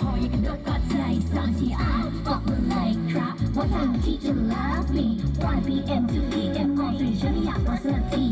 พอยังกระโดดกอดใสองที่อาบอกเลยครับว่าทางทีจะ love me 1 p.m. 2 p.m. ก่อนฟรีฉันไม่อยากรอสักที